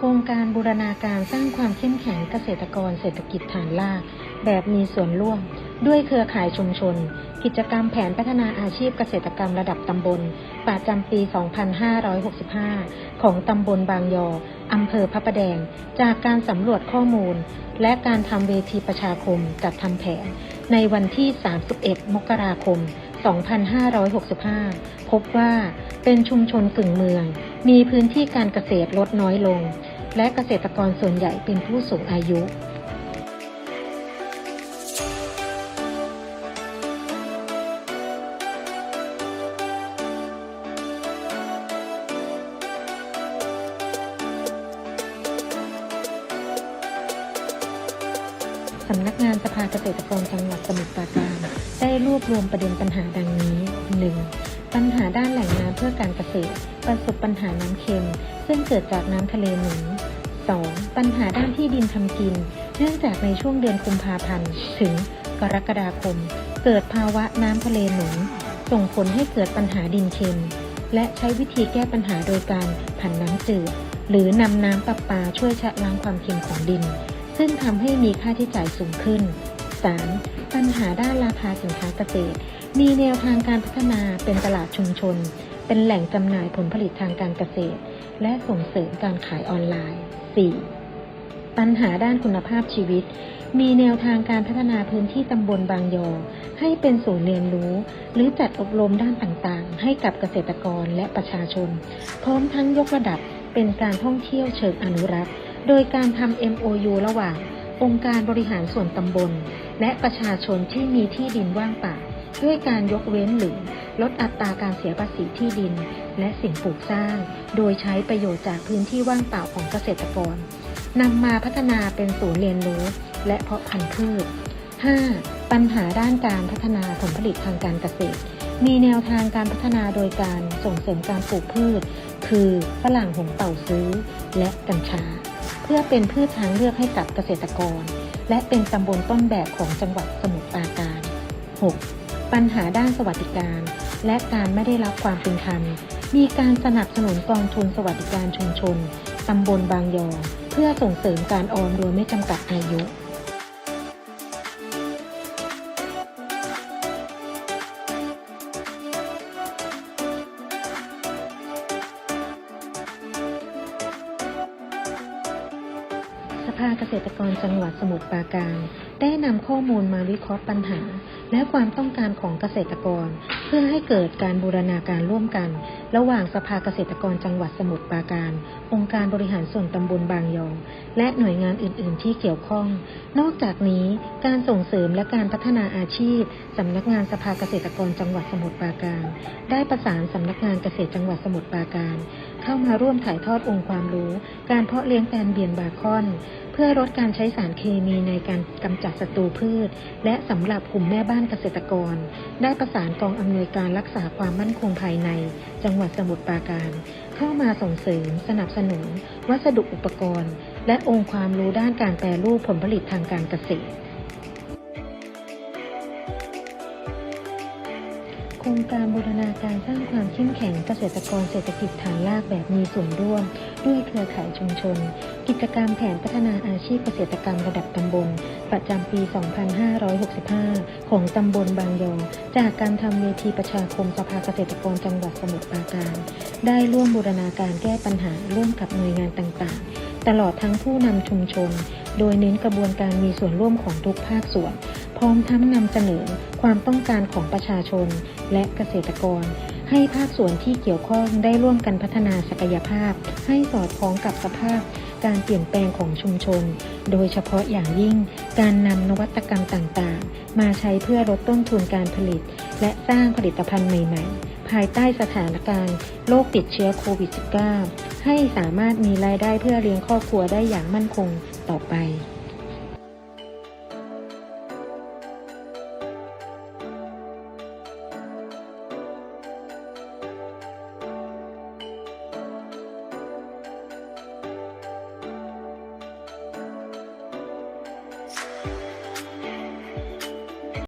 โครงการบูรณาการสร้างความเข้มแข็งเกษตรกรเศรษฐกิจฐานราก แบบมีส่วนร่วม ด้วยเครือข่ายชุมชน กิจกรรมแผนพัฒนาอาชีพเกษตรกรรมระดับตำบล ประจำปี 2565 ของตำบลบางยออำเภอพระประแดง จากการสำรวจข้อมูล และการทำเวทีประชาคมจัดทำแผน ในวันที่ 31 มกราคม 2565 พบว่าเป็นชุมชนกึ่งเมือง มีพื้นที่การเกษตรลดน้อยลง และเกษตรกรส่วนใหญ่เป็นผู้สูงอายุ สำนักงานสภาเกษตรกรจังหวัดสมุทรปราการ ได้รวบรวมประเด็นปัญหาดังนี้ 1. ปัญหาด้านแหล่งน้ำเพื่อการเกษตร ประสบปัญหาน้ำเค็ม ซึ่งเกิดจากน้ำทะเลหนุน 2. ปัญหาด้านที่ดินทำกิน เนื่องจากในช่วงเดือนกุมภาพันธ์ถึงกรกฎาคม เกิดภาวะน้ำทะเลหนุน ส่งผลให้เกิดปัญหาดินเค็ม และใช้วิธีแก้ปัญหาโดยการผันน้ำจืด หรือนำน้ำประปาช่วยชะล้างความเค็มของดิน ซึ่งทำให้มีค่าใช้จ่ายสูงขึ้น 3. ปัญหาด้านราคาสินค้าเกษตร มีแนวทางการพัฒนาเป็นตลาดชุมชน เป็นแหล่งจำหน่ายผลผลิตทางการเกษตร และส่งเสริมการขายออนไลน์ 4. ปัญหาด้านคุณภาพชีวิต มีแนวทางการพัฒนาพื้นที่ตำบลบางยอ ให้เป็นศูนย์เรียนรู้ หรือจัดอบรมด้านต่างๆ ให้กับเกษตรกรและประชาชน พร้อมทั้งยกระดับเป็นการท่องเที่ยวเชิงอนุรักษ์ โดยการทำ MOU ระหว่าง องค์การบริหารส่วนตำบล และประชาชนที่มีที่ดินว่างเปล่าด้วยการยกเว้นหรือลดอัตราการเสียภาษีที่ดิน และสิ่งปลูกสร้าง โดยใช้ประโยชน์จากพื้นที่ว่างเปล่าของเกษตรกรนำมาพัฒนาเป็นศูนย์เรียนรู้และเพาะพันธุ์พืช 5. ปัญหาด้านการพัฒนาผลผลิตทางการเกษตร มีแนวทางการพัฒนาโดยการส่งเสริมการปลูกพืช คือฝรั่งหงเป่าซื้อ และกัญชา พื่อเป็นพืชทางเลือกให้กับเกษตรกร และเป็นตำบลต้นแบบของจังหวัดสมุทรปราการ 6. ปัญหาด้านสวัสดิการ และการไม่ได้รับความเป็นธรรม มีการสนับสนุนกองทุนสวัสดิการชุมชนตำบลบางยอเพื่อส่งเสริมการออมโดยไม่จำกัดอายุ สภาเกษตรกรจังหวัดสมุทรปราการ ได้นำข้อมูลมาวิเคราะห์ปัญหา และความต้องการของเกษตรกร เพื่อให้เกิดการบูรณาการร่วมกัน ระหว่างสภาเกษตรกรจังหวัดสมุทรปราการ องค์การบริหารส่วนตำบลบางยอและหน่วยงานอื่น ๆ ที่เกี่ยวข้อง นอกจากนี้การส่งเสริมและการพัฒนาอาชีพสำนักงานสภาเกษตรกรจังหวัดสมุทรปราการ ได้ประสานสำนักงานเกษตรจังหวัดสมุทรปราการ เข้ามาร่วมถ่ายทอดองค์ความรู้ การเพาะเลี้ยงแตนเบียนบาคอน พื่อลดการใช้สารเคมีในการกำจัดศัตรูพืช และสำหรับกลุ่มแม่บ้านเกษตรกร ได้ประสานกองอำนวยการรักษาความมั่นคงภายใน จังหวัดสมุทรปราการ เข้ามาส่งเสริม สนับสนุน วัสดุอุปกรณ์ และองค์ความรู้ด้านการแปรรูปผลผลิตทางการเกษตรโครงการบูรณาการสร้างความเข้มแข็งเกษตรกรเศรษฐกิจฐานรากแบบมีส่วนร่วม ด้วยเครือข่ายชุมชน กิจกรรมแผนพัฒนาอาชีพเกษตรกรรมระดับตำบล ประจำปี 2565 ของตำบลบางยอ จากการทำเวทีประชาคมสภาเกษตรกรจังหวัดสมุทรปราการ ได้ร่วมบูรณาการแก้ปัญหาร่วมกับหน่วยงานต่างๆ ตลอดทั้งผู้นำชุมชน โดยเน้นกระบวนการมีส่วนร่วมของทุกภาคส่วน พร้อมทั้งนำเสนอความต้องการของประชาชนและเกษตรกร ให้ภาคส่วนที่เกี่ยวข้องได้ร่วมกันพัฒนาศักยภาพ ให้สอดคล้องกับสภาพการเปลี่ยนแปลงของชุมชน โดยเฉพาะอย่างยิ่งการนำนวัตกรรมต่างๆ มาใช้เพื่อลดต้นทุนการผลิต และสร้างผลิตภัณฑ์ใหม่ๆ ภายใต้สถานการณ์โรคติดเชื้อโควิด -19 ให้สามารถมีรายได้เพื่อเลี้ยงครอบครัวได้อย่างมั่นคงต่อไป